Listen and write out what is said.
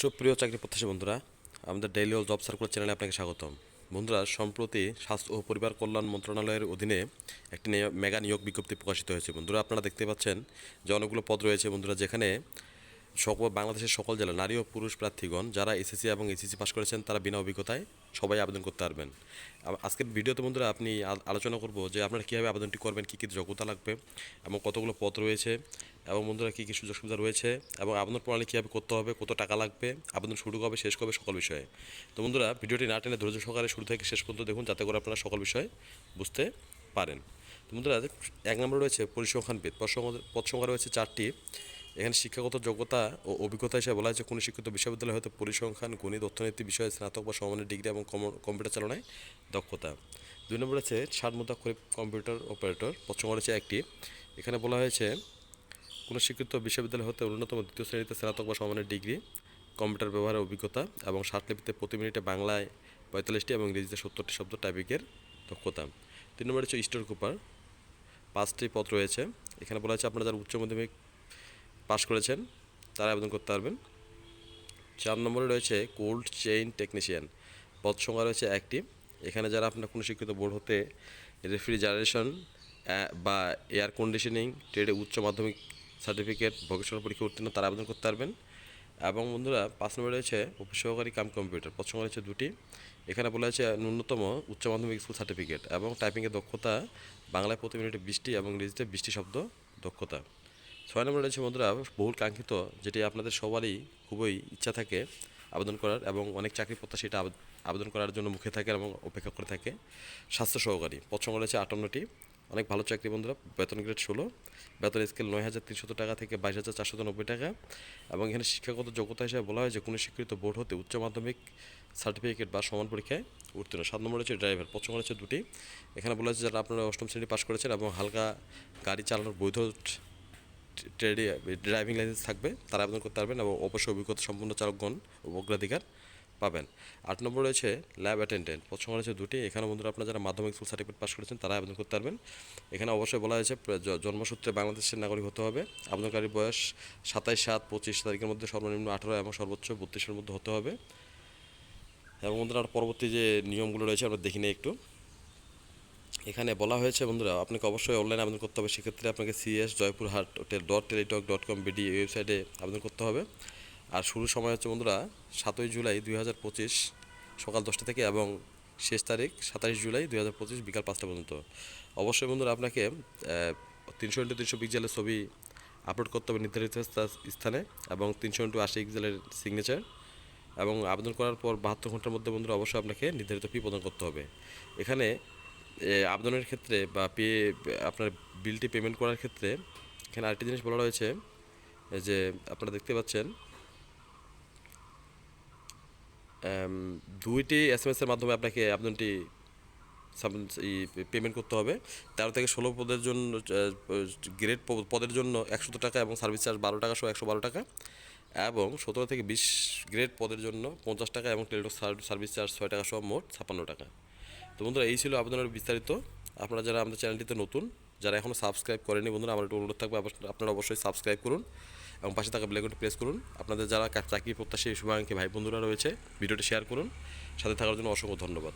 সুপ্রিয় চাকরি প্রত্যাশী বন্ধুরা, আমাদের ডেইলি অল জব সার্কুলার চ্যানেলে আপনাকে স্বাগতম। বন্ধুরা, সম্প্রতি স্বাস্থ্য ও পরিবার কল্যাণ মন্ত্রণালয়ের অধীনে একটি মেগা নিয়োগ বিজ্ঞপ্তি প্রকাশিত হয়েছে। বন্ধুরা, আপনারা দেখতে পাচ্ছেন যে অনেকগুলো পদ রয়েছে। বন্ধুরা, যেখানে সকল বাংলাদেশের সকল জেলা, নারী ও পুরুষ প্রার্থীগণ যারা এসএসসি এবং এসএসসি পাস করেছেন, তারা বিনা অভিজ্ঞতায় সবাই আবেদন করতে পারবেন। আজকের ভিডিওতে বন্ধুরা আপনি আলোচনা করব যে আপনারা কীভাবে আবেদনটি করবেন, কী কী যোগ্যতা লাগবে এবং কতগুলো পদ রয়েছে এবং বন্ধুরা কী কী সুযোগ সুবিধা রয়েছে এবং আবেদন প্রণালী কীভাবে করতে হবে, কত টাকা লাগবে, আবেদন শুরু কবে, শেষ কবে, সকল বিষয়ে। তো বন্ধুরা ভিডিওটি না টেনে ধৈর্য সহকারে শুরু থেকে শেষ পর্যন্ত দেখুন, যাতে করে আপনারা সকল বিষয়ে বুঝতে পারেন। তো বন্ধুরা এক নম্বর রয়েছে পরিসংখ্যান পদ পদ সংখ্যা রয়েছে চারটি। এখানে শিক্ষাগত যোগ্যতা ও অভিজ্ঞতা হিসেবে বলা হয়েছে, কোনো শিক্ষিত বিশ্ববিদ্যালয় হয়তো পরিসংখ্যান, গণিত, অর্থনীতি, বিষয়ে, স্নাতক বা সমানের ডিগ্রি এবং কম- কম্পিউটার চালনায় দক্ষতা। দুই নম্বর আছে, ষাট খরিফ কম্পিউটার অপারেটর সংখ্যা রয়েছে একটি। এখানে বলা হয়েছে, কোনো স্বীকৃত বিশ্ববিদ্যালয় হতে অন্যতম দ্বিতীয় শ্রেণীতে স্নাতক বা সমানের ডিগ্রি, কম্পিউটার ব্যবহারের অভিজ্ঞতা এবং ষাটলিপিতে প্রতি মিনিটে বাংলায় পঁয়তাল্লিশটি এবং ইংরেজিতে সত্তরটি শব্দ টাইপিংয়ের দক্ষতা। তিন নম্বর হচ্ছে স্টোর কুপার, পাঁচটি পথ রয়েছে। এখানে বলা হয়েছে, আপনারা যারা উচ্চ মাধ্যমিক পাস করেছেন, তারা আবেদন করতে পারবেন। চার নম্বরে রয়েছে কোল্ড চেইন টেকনিশিয়ান। পদ সংখ্যা রয়েছে একটি। এখানে যারা আপনার কোনো শিক্ষিত বোর্ড হতে রেফ্রিজারেশন বা এয়ার কন্ডিশনিং, ট্রেডে উচ্চ মাধ্যমিক সার্টিফিকেট, ভোকেশনাল পরীক্ষা উত্তীর্ণ, তারা আবেদন করতে পারবেন। এবং বন্ধুরা, পাঁচ নম্বরে রয়েছে অফিস সহকারী কাম কম্পিউটার। সংখ্যা রয়েছে দুটি। এখানে বলা হয়েছে ন্যূনতম উচ্চ মাধ্যমিক স্কুল সার্টিফিকেট এবং টাইপিংয়ের দক্ষতা বাংলায় প্রতি মিনিটে বৃষ্টি এবং ইংরেজিতে বৃষ্টি শব্দ দক্ষতা। ছয় নম্বর রয়েছে বন্ধুরা বহুল কাঙ্ক্ষিত, যেটি আপনাদের সবারই খুবই ইচ্ছা থাকে আবেদন করার এবং অনেক চাকরি প্রত্যাশী এটা আবেদন করার জন্য মুখে থাকে এবং অপেক্ষা করে থাকে। স্বাস্থ্য সহকারী পদ রয়েছে আটান্নটি। অনেক ভালো চাকরি বন্ধুরা, বেতন গ্রেড ষোলো। বেতন স্কেল নয় হাজার তিনশত টাকা থেকে বাইশ হাজার চারশত নব্বই টাকা এবং এখানে শিক্ষাগত যোগ্যতা হিসেবে বলা হয় যে, কোনো স্বীকৃত বোর্ড হতে উচ্চ মাধ্যমিক সার্টিফিকেট বা সমান পরীক্ষায় উত্তীর্ণ। সাত নম্বর হচ্ছে ড্রাইভার সংখ্যা রয়েছে দুটি। এখানে বলা হয়েছে যারা আপনারা অষ্টম শ্রেণি পাস করেছেন এবং হালকা গাড়ি চালানোর বৈধ ট্রেডে ড্রাইভিং লাইসেন্স থাকবে, তারা আবেদন করতে পারবেন এবং অবশ্যই অভিজ্ঞতা সম্পন্ন চালকগণ অগ্রাধিকার পাবেন। আট নম্বর রয়েছে ল্যাব অ্যাটেন্ডেন্ট। প্রথম রয়েছে দুটি। এখানে বন্ধুরা আপনারা যারা মাধ্যমিক স্কুল সার্টিফিকেট পাস করেছেন, তারা আবেদন করতে পারবেন। এখানে অবশ্যই বলা হয়েছে জন্মসূত্রে বাংলাদেশের নাগরিক হতে হবে। আবেদনকারীর বয়স সাতাইশ, সাত, পঁচিশ তারিখের মধ্যে সর্বনিম্ন আঠারো এবং সর্বোচ্চ বত্রিশের মধ্যে হতে হবে। এবং বন্ধুরা পরবর্তী যে নিয়মগুলো রয়েছে, আমরা দেখি একটু। এখানে বলা হয়েছে, বন্ধুরা, আপনাকে অবশ্যই অনলাইনে আবেদন করতে হবে। সেক্ষেত্রে আপনাকে CS Joypurhat dot Teletalk dot com BD ওয়েবসাইটে আবেদন করতে হবে। আর শুরুর সময় হচ্ছে, বন্ধুরা, সাতই জুলাই দুই হাজার পঁচিশ সকাল দশটা থেকে এবং শেষ তারিখ সাতাশ জুলাই দুই হাজার পঁচিশ বিকাল পাঁচটা পর্যন্ত। অবশ্যই, বন্ধুরা, আপনাকে তিনশো ইন্টু তিনশো পিক্সেলের ছবি আপলোড করতে হবে নির্ধারিত স্থানে এবং তিনশো ইন্টু আশি পিক্সেলের সিগনেচার এবং আবেদন করার পর বাহাত্তর ঘণ্টার মধ্যে, বন্ধুরা, অবশ্যই আপনাকে নির্ধারিত ফি প্রদান করতে হবে। এখানে আবেদনের ক্ষেত্রে বা পে, আপনার বিলটি পেমেন্ট করার ক্ষেত্রে এখানে আরেকটি জিনিস বলা রয়েছে যে আপনারা দেখতে পাচ্ছেন দুইটি এস এম এসের মাধ্যমে আপনাকে আবেদনটি পেমেন্ট করতে হবে। তেরো থেকে ষোলো পদের জন্য গ্রেড পদের জন্য একশো টাকা এবং সার্ভিস চার্জ বারো টাকা সহ একশো বারো টাকা এবং সতেরো থেকে বিশ গ্রেড পদের জন্য পঞ্চাশ টাকা এবং টেলিটক সার্ভিস চার্জ ছয় টাকা সহ মোট ছাপ্পান্ন টাকা। তো বন্ধুরা, এই ছিল আপনাদের বিস্তারিত। আপনারা যারা আমাদের চ্যানেলটিতে নতুন, যারা এখনও সাবস্ক্রাইব করেনি বন্ধুরা, আমার একটু অনুরোধ থাকবে, আপনারা অবশ্যই সাবস্ক্রাইব করুন এবং পাশে থাকা বেলাইকনটি প্রেস করুন। আপনাদের যারা চাকরি প্রত্যাশী শুভাকাঙ্ক্ষী ভাই বন্ধুরা রয়েছে, ভিডিওটি শেয়ার করুন। সাথে থাকার জন্য অসংখ্য ধন্যবাদ।